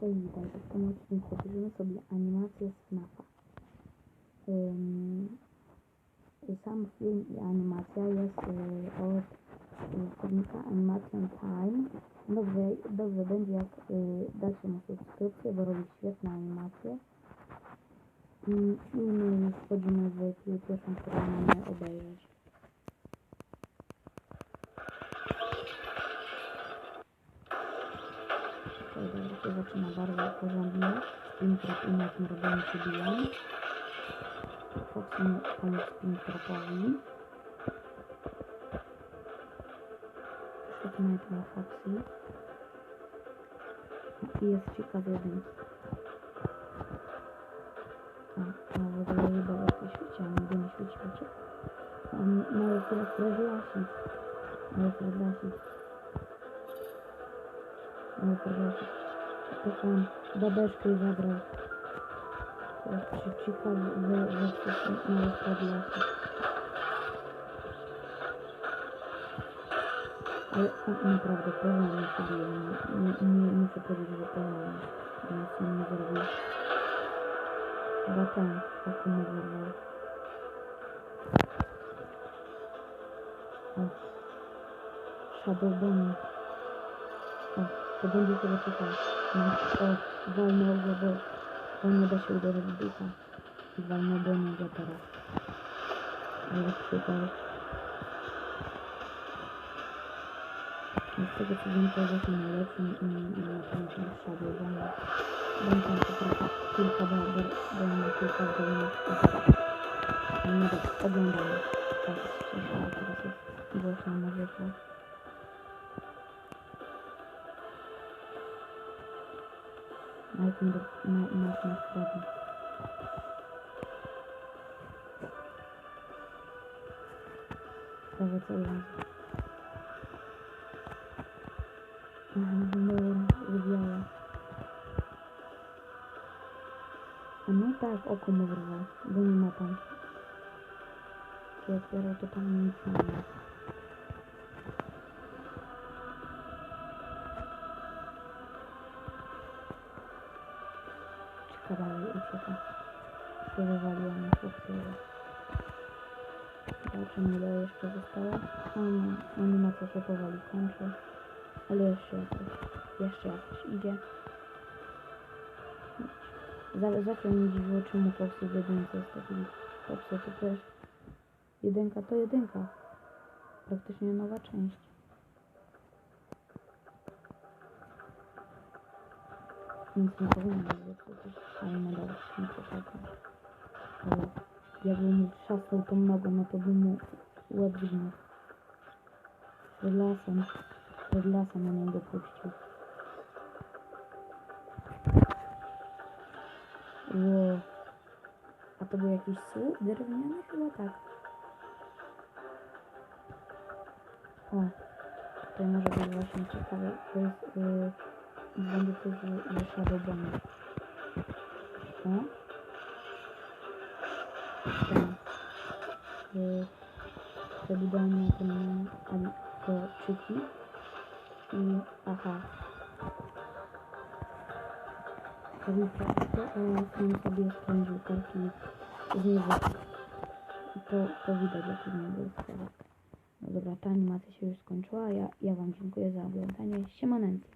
Cześć, witaj. W tym odcinku obejrzymy sobie animację z FNAFa. Ym, sam film i animacja jest y, od użytkownika Animation Time. Dobrze, dobrze będzie jak y, dacie mu subskrypcję, bo robi świetne animacje. I, I my wchodzimy w pi- pierwszą, którą mamy obejrzeć. To zaczyna bardzo porządnie. Springtrap i Nightmare robią się biją. Foxy pomóc Springtrapowi. Szuk Nightmare Foxy. I jest ciekawy jeden. A, no w ogóle chyba łatwiej świeci, a nigdy nie świeci oczy. On może teraz rozlasić. Może rozlasić. Może rozlasić. Taką babeczkę i zabrał. Teraz szybciutko we, we wcześniej może rozlasić. Ale on naprawdę porządnie się bije. Nie, nie, nie muszę powiedzieć, że porządnie. To będzie chyba czekał. No, o, walnął go, bo on nie da się uderzyć ducha. I walnął do niego teraz. Ale super. Z tego co wiem, to jest najlepszy i na pewno Shadow Bunny. Będę po prostu kilka barber, będę kilka. No dobrze, oglądamy. Tak, słyszałam, teraz jest głośna muzyka. Nightmare, na- Nightmare Freddy. Prawie co razu. Aha, dobra, wybiała. A no tak, oko mu wyrwał, bo nie ma tam. Jak otwierał, to tam nie ale ucieka. Się wywaliła na chłopcową. Zobaczymy ile jeszcze zostało. A no, animacja się powoli kończy. Ale jeszcze jakoś, jeszcze jakoś idzie. Za- Zawsze mnie dziwiło, czemu Foxy w jedynce jest taki Foxy, to też jedynka to jedynka. Praktycznie nowa część. Nic nie powinno być zepsute, ale nadal nie poczekam. Ale jakbym mu trzasnął tą nogą, no to bym mu łeb zgniótł. Przed lasem, przed lasem na niego puścił. Ło. A to był jakiś słup drewniany? Chyba tak. O. To może być właśnie ciekawe. To jest... Yy, będzie coś ze- ze Shadow Bunny. O. Ten. Yy, Przebudowanie ten... ali- To czyki. I... Aha. Robił praktykę, a sam sobie spędził karki z niego. I to, to widać, jaki nie był sprawek. No dobra, ta animacja się już skończyła. Ja, ja Wam dziękuję za oglądanie. Siemanenki.